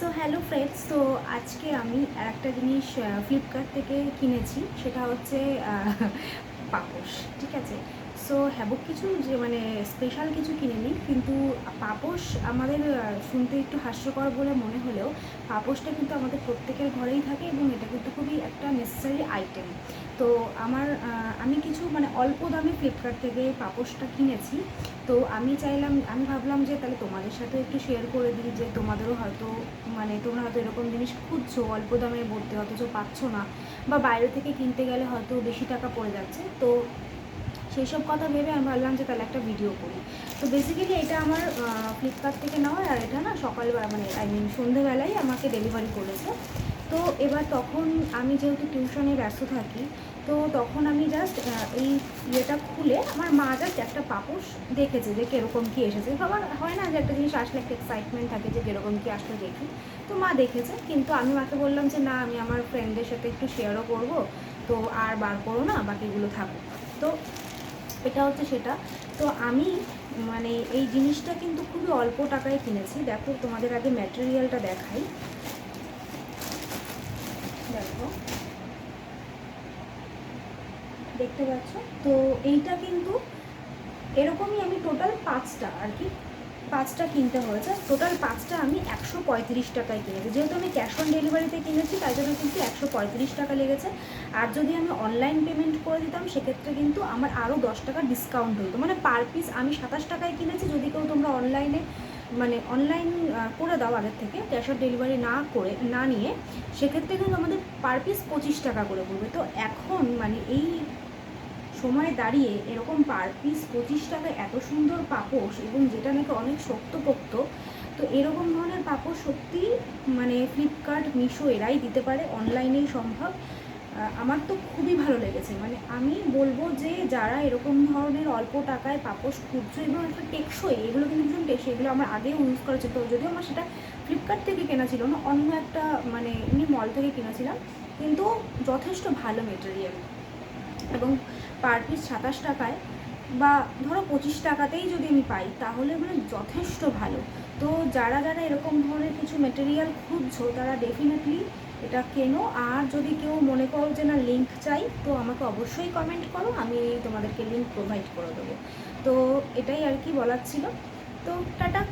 So hello friends তো আজকে আমি আর একটা জিনিস ফ্লিপকার্ট থেকে কিনেছি। সেটা হচ্ছে পাপোশ, ঠিক আছে? সো হ্যাবক কিছু যে মানে স্পেশাল কিছু কিনিনি কিন্তু পাপোশ আমাদের শুনতে একটু হাস্যকর বলে মনে হলেও পাপোশটা কিন্তু আমাদের প্রত্যেকের ঘরেই থাকে এবং এটা কিন্তু খুবই একটা নেসেসারি আইটেম তো আমার আমি কিছু মানে অল্প দামে ফ্লিপকার্ট থেকে পাপোশটা কিনেছি। তো আমি চাইলাম, আমি ভাবলাম যে তাহলে তোমাদের সাথে একটু শেয়ার করে দিই যে তোমাদেরও হয়তো মানে তোমরা হয়তো এরকম জিনিস খুঁজছো, অল্প দামে ভর্তি অথচ পাচ্ছ না বা বাইরে থেকে কিনতে গেলে হয়তো বেশি টাকা পড়ে যাচ্ছে। তো সেই সব কথা ভেবে আমি ভাবলাম যে তাহলে একটা ভিডিও করি। তো বেসিক্যালি এটা আমার ফ্লিপকার্ট থেকে নেওয়া আর এটা না সকালবেলা মানে আই মিন সন্ধেবেলায় আমাকে ডেলিভারি করেছে। তো এবার তখন আমি যেহেতু টিউশনে ব্যস্ত থাকি, তো তখন আমি জাস্ট এই ইয়েটা খুলে আমার মা জাস্ট একটা পাপোশ দেখেছে যে কীরকম কী এসেছে। সবার হয় না যে একটা জিনিস আসলে একটা এক্সাইটমেন্ট থাকে যে কীরকম কী আসলে দেখি। তো মা দেখেছে, কিন্তু আমি মাকে বললাম যে না, আমি আমার ফ্রেন্ডদের সাথে একটু শেয়ারও করব, তো আর বার করো না, বাকিগুলো থাকুক। তো এটা হচ্ছে সেটা। তো আমি মানে এই জিনিসটা কিন্তু খুবই অল্প টাকায় কিনেছি। দেখো, তোমাদের আগে ম্যাটেরিয়ালটা দেখাই। দেখো। দেখতে পাচ্ছ? তো এইটা কিন্তু এরকমই আমি টোটাল পাঁচটা আর কি পাঁচটা কিনতে হয়েছে। টোটাল পাঁচটা আমি একশো পঁয়ত্রিশ টাকায় কিনেছি। যেহেতু আমি ক্যাশ অন ডেলিভারিতে কিনেছি, তাই জন্য কিন্তু একশো পঁয়ত্রিশ টাকা লেগেছে। আর যদি আমি অনলাইন পেমেন্ট করে দিতাম, সেক্ষেত্রে কিন্তু আমার আরও দশ টাকা ডিসকাউন্ট হতো। মানে পার পিস আমি সাতাশ টাকায় কিনেছি, যদি কেউ তোমরা অনলাইনে মানে অনলাইন করে দাও আগের থেকে ক্যাশ অন ডেলিভারি না করে, না নিয়ে, সেক্ষেত্রে কিন্তু আমাদের পার পিস পঁচিশ টাকা করে পড়বে। তো এখন মানে এই সময় দাঁড়িয়ে এরকম পার পিস পঁচিশ টাকায় এত সুন্দর পাপোশ এবং যেটা নাকি অনেক শক্তপোক্ত, তো এরকম ধরনের পাপোশ সত্যি মানে ফ্লিপকার্ট মিশো এরাই দিতে পারে অনলাইনেই সম্ভব। আমার তো খুবই ভালো লেগেছে। মানে আমি বলব যে যারা এরকম ধরনের অল্প টাকায় পাপোশ খুঁজছো এবং একটা টেকসই, এগুলো কিন্তু ভীষণ টেকসই, এগুলো আমার আগেও ইউজ করেছে তো যদিও আমার সেটা ফ্লিপকার্ট থেকে কেনা ছিল না, অন্য একটা মানে এমনি মল থেকে কিনেছিলাম, কিন্তু যথেষ্ট ভালো মেটেরিয়াল এবং পার পিস সাতাশ টাকায় বা ধরো পঁচিশ টাকাতেই যদি আমি পাই, তাহলে মানে যথেষ্ট ভালো। তো যারা যারা এরকম ধরনের কিছু মেটেরিয়াল খুঁজছো, তারা ডেফিনেটলি এটা কেনো। আর যদি কেউ মনে করো যে না লিঙ্ক চাই, তো আমাকে অবশ্যই কমেন্ট করো, আমি তোমাদেরকে লিঙ্ক প্রোভাইড করে দেবো। তো এটাই আর কি বলার ছিল। তো টাটা।